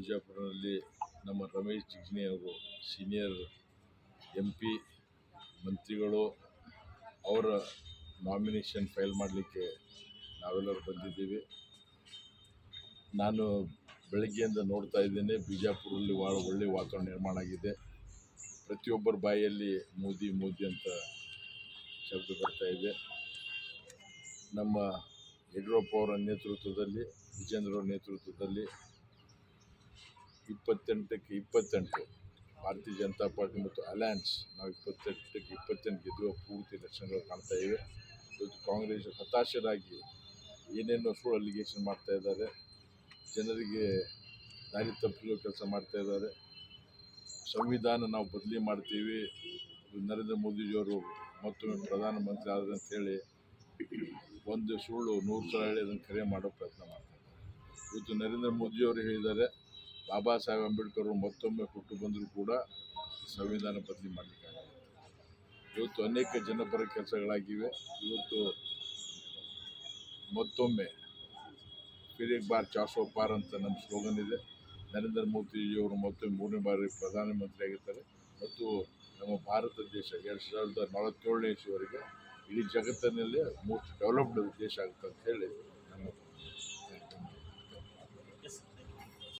ಬಿಜಾಪುರದಲ್ಲಿ ನಮ್ಮ ರಮೇಶ್ ಜಿಗ್ನಿ ಅವರು ಸೀನಿಯರ್ ಎಂ ಪಿ ಮಂತ್ರಿಗಳು, ಅವರ ನಾಮಿನೇಷನ್ ಫೈಲ್ ಮಾಡಲಿಕ್ಕೆ ನಾವೆಲ್ಲರೂ ಬಂದಿದ್ದೀವಿ. ನಾನು ಬೆಳಗ್ಗೆಯಿಂದ ನೋಡ್ತಾ ಇದ್ದೇನೆ, ಬಿಜಾಪುರಲ್ಲಿ ಭಾಳ ಒಳ್ಳೆಯ ವಾತಾವರಣ ನಿರ್ಮಾಣ ಆಗಿದೆ. ಪ್ರತಿಯೊಬ್ಬರ ಬಾಯಲ್ಲಿ ಮೋದಿ ಮೋದಿ ಅಂತ ಶಬ್ದ ಬರ್ತಾ ಇದೆ. ನಮ್ಮ ಯಡಿಯೂರಪ್ಪ ಅವರ ನೇತೃತ್ವದಲ್ಲಿ, ವಿಜೇಂದ್ರ ನೇತೃತ್ವದಲ್ಲಿ ಇಪ್ಪತ್ತೆಂಟಕ್ಕೆ ಇಪ್ಪತ್ತೆಂಟು. ಭಾರತೀಯ ಜನತಾ ಪಾರ್ಟಿ ಮತ್ತು ಅಲಯನ್ಸ್ ನಾವು ಇಪ್ಪತ್ತೆಂಟಕ್ಕೆ ಇಪ್ಪತ್ತೆಂಟು ಗೆದ್ದುವ ಪೂರ್ತಿ ಲಕ್ಷಣಗಳು ಕಾಣ್ತಾ ಇವೆ. ಇವತ್ತು ಕಾಂಗ್ರೆಸ್ ಹತಾಶರಾಗಿ ಏನೇನೋ ಸುಳ್ಳು ಅಲಿಗೇಷನ್ ಮಾಡ್ತಾ ಇದ್ದಾರೆ. ಜನರಿಗೆ ದಾರಿ ತಪ್ಪಿಸುವ ಕೆಲಸ ಮಾಡ್ತಾ ಇದ್ದಾರೆ. ಸಂವಿಧಾನ ನಾವು ಬದಲಿ ಮಾಡ್ತೀವಿ. ನರೇಂದ್ರ ಮೋದಿಜಿಯವರು ಮತ್ತೊಮ್ಮೆ ಪ್ರಧಾನಮಂತ್ರಿ ಆದ್ರೆ ಹೇಳಿ ಒಂದು ಸುಳ್ಳು ನೂರು ಸಲ ಹೇಳಿ ಅದನ್ನು ಕರೆ ಮಾಡೋ ಪ್ರಯತ್ನ ಮಾಡ್ತಾರೆ ಇವತ್ತು ನರೇಂದ್ರ ಮೋದಿಯವರು ಹೇಳಿದ್ದಾರೆ ಬಾಬಾ ಸಾಹೇಬ್ ಅಂಬೇಡ್ಕರ್ ಅವರು ಮತ್ತೊಮ್ಮೆ ಕೊಟ್ಟು ಬಂದರೂ ಕೂಡ ಸಂವಿಧಾನ ಬದಲಿ ಮಾಡಲಿಕ್ಕಾಗಲ್ಲ. ಇವತ್ತು ಅನೇಕ ಜನಪರ ಕೆಲಸಗಳಾಗಿವೆ. ಇವತ್ತು ಮತ್ತೊಮ್ಮೆ ಫಿರ್ ಏಕ್ ಬಾರ್ ಚಾಸೋ ಪಾರ್ ಅಂತ ನಮ್ಮ ಸ್ಲೋಗನ್ ಇದೆ. ನರೇಂದ್ರ ಮೋದಿಜಿಯವರು ಮತ್ತೊಮ್ಮೆ ಮೂರನೇ ಬಾರಿ ಪ್ರಧಾನಮಂತ್ರಿ ಆಗಿರ್ತಾರೆ ಮತ್ತು ನಮ್ಮ ಭಾರತ ದೇಶ ಎರಡು ಸಾವಿರದ ನಲವತ್ತೇಳನೇ ಇಸ್ವಿವರೆಗೆ ಇಡೀ ಜಗತ್ತಿನಲ್ಲೇ ಮೋಸ್ಟ್ ಡೆವಲಪ್ಡ್ ದೇಶ ಆಗುತ್ತೆ ಅಂತ ಹೇಳಿ ನಮ್ಮ